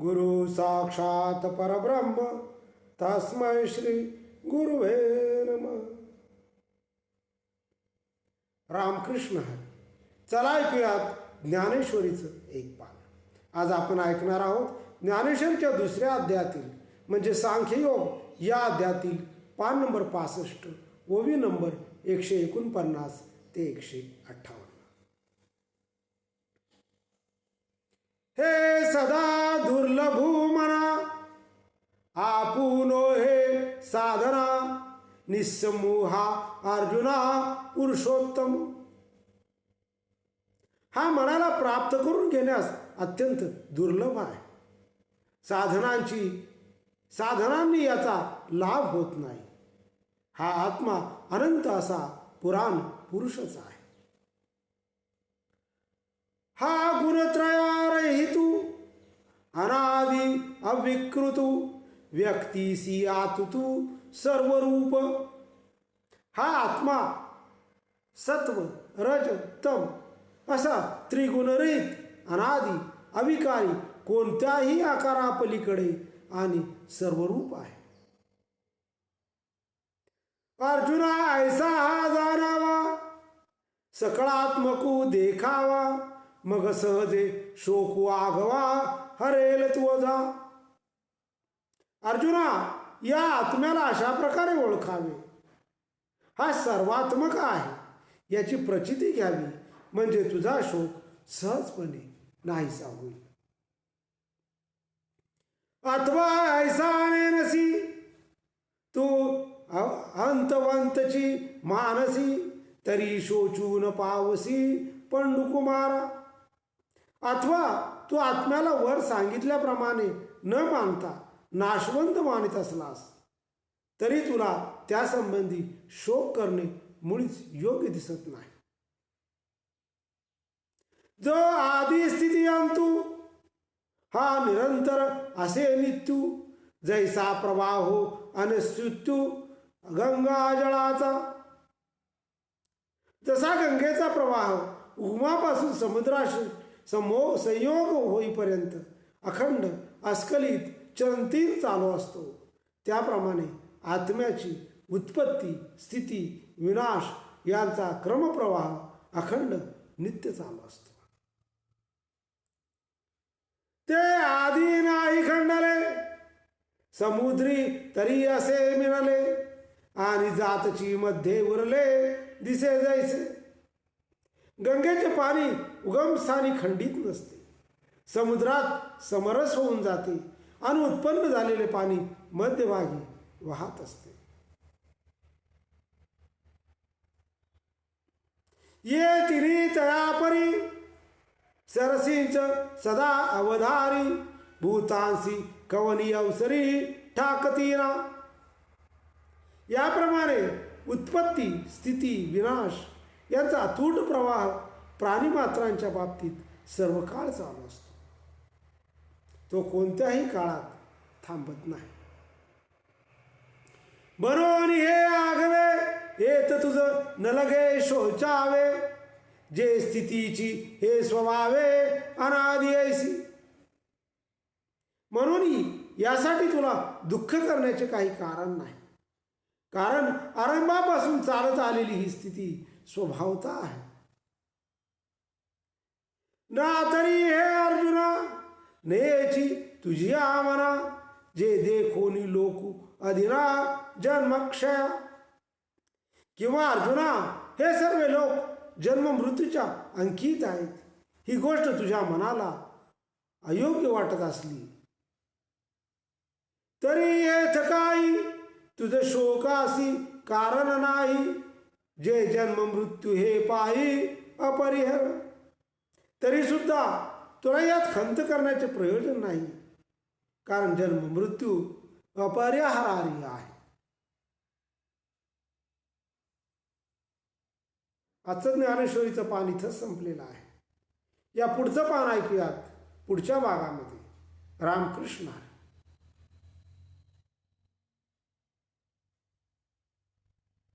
गुरु साक्षात परब्रह्म। तस्मै श्री गुरुवे नम। रामकृष्ण हरी। चला ऐकूयात ज्ञानेश्वरीचं एक पान। आज आपण ऐकणार आहोत ज्ञानेश्वरीच्या दुसऱ्या अध्यायातील म्हणजे सांख्ययोग या अध्यायातील पान नंबर पासष्ट ओवी नंबर एकशे एकोणपन्नास ते एकशे अठ्ठावन्न. हे सदा दुर्लभू मना. आपुनो हे साधना. निस्समूहा अर्जुना पुरुषोत्तम. हा मनाला प्राप्त करून घेण्यास अत्यंत दुर्लभ आहे. साधनांची साधनांनी याचा लाभ होत नाही. हा आत्मा अनंत असा पुराण पुरुषच आहे. हा गुणत्रय अविकृतू व्यक्तीसी आतुतू सर्वरूप। हा आत्मा सत्व रज तम असा त्रिगुणरहित अनादि अविकारी कोणत्याही आकारापलीकडे आणि सर्वरूप आहे. अर्जुना ऐसा हा जाणावा सकळात्मकू देखावा मग सहजे शोकू आगवा हरेल त्वजा। अर्जुना या आत्म्याला अशा प्रकारे ओळखावे. हा सर्वात्मक आहे. याची प्रचिती घ्यावी म्हणजे तुझा शोक सहजपणे नाहीसा होईल अथवा ऐसा नसी. तू अंतवंतची मानसी तरी शोचून पावसी पंडुकुमारा. अथवा तू आत्म्याला वर सांगितल्याप्रमाणे न मानता नाशवंत मानित असलास तरी तुला त्यासंबंधी शोक करणे मुळीच योग्य दिसत नाही. जो आदी स्थिती अंतू हा निरंतर असे नित्यू जैसा प्रवाह हो अनस्तू गंगा जळाचा. जसा गंगेचा प्रवाह उगमापासून समुद्राशी समो संयोग होईपर्यंत अखंड अस्खलित चरंतीर चालू असतो. त्याप्रमाणे आत्म्याची उत्पत्ती स्थिती विनाश यांचा क्रमप्रवाह अखंड नित्य चालू असतो. ते आधी नाही खंडले. समुद्री तरी असे मिळाले. आणि जातची मध्ये उरले दिसे जायचे. गंगेचे पाणी उगमस्थानी खंडित नसते. समुद्रात समरस होऊन जाते. आणि उत्पन्न झालेले पाणी मध्यभागी वाहत असते. ये तिरी तयापरी सरसींच सदा अवधारी भूतांसी कवनी अवसरी ठाकतीरा याप्रमाणे उत्पत्ती स्थिती विनाश यांचा अतूट प्रवाह प्राणीमात्रांच्या बाबतीत सर्व काळ चालू असतो. तो कोणत्याही काळात थांबत नाही. बरोनी हे आघवे येत तुझं न लगे शोचावे. जे स्थितीची हे स्वभावे अनादी ऐसी. म्हणून यासाठी तुला दुःख करण्याचे काही कारण नाही. कारण आरंभापासून चालत आलेली ही स्थिती स्वभावता आहे. ना तरी हे अर्जुना नेची तुझी आमना जे देखोनी लोक अधिरा जन्मक्षया. किंवा अर्जुना हे सर्व लोक जन्म मृत्यूच्या अंकित आहेत. ही गोष्ट तुझ्या मनाला अयोग्य वाटत असली. तरी येथ काही तुझं शोकासी कारण नाही. जे जन्म मृत्यू हे पायी अपरिहर तरी सुद्धा तुला यात खंत करण्याचे प्रयोजन नाही. कारण जन्म मृत्यू अपरिहार्य आहे. आजचं ज्ञानेश्वरीचं पान इथंच संपलेलं आहे. या पुढचं पान ऐकूयात पुढच्या भागामध्ये. रामकृष्ण आहे